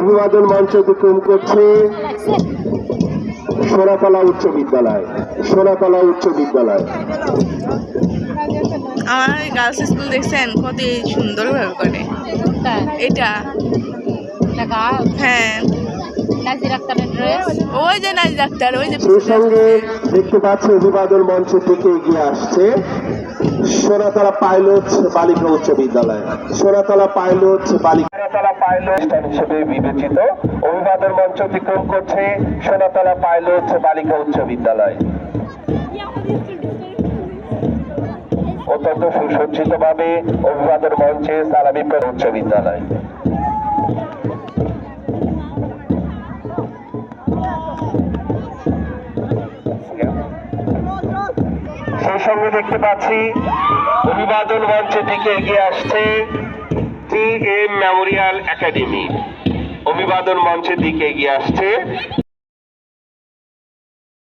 অভিবাদন মঞ্চ অতিক্রম করছে সোনাতলা উচ্চ বিদ্যালয় সোনাতলা উচ্চ বিদ্যালয়। আমার গার্লস স্কুল দেখছেন কত সুন্দরভাবে করে। এটা। হ্যাঁ। ওই যে ডাক্তার ওই যে সঙ্গে দেখতে পাচ্ছি অভিবাদন মঞ্চ থেকে এগিয়ে আসছে। সোনাতলা পাইলট, বালিকা উচ্চ বিদ্যালয়। সোনাতলা পাইলট, বালিকা সোনাতলা পাইলট হিসেবে বিবেচিত অভিবাদন মঞ্চ অতিক্রম করছে সোনাতলা পাইলট, বালিকা উচ্চ বিদ্যালয়। অত্যন্ত সুসজ্জিত ভাবে অভিবাদন মঞ্চে সালামি উচ্চ বিদ্যালয়। সঙ্গে দেখতে পাচ্ছি। অভিবাদন মঞ্চের দিকে এগিয়ে আসছে টি এম মেমোরিয়াল একাডেমি। অভিবাদন মঞ্চের দিকে এগিয়ে আসছে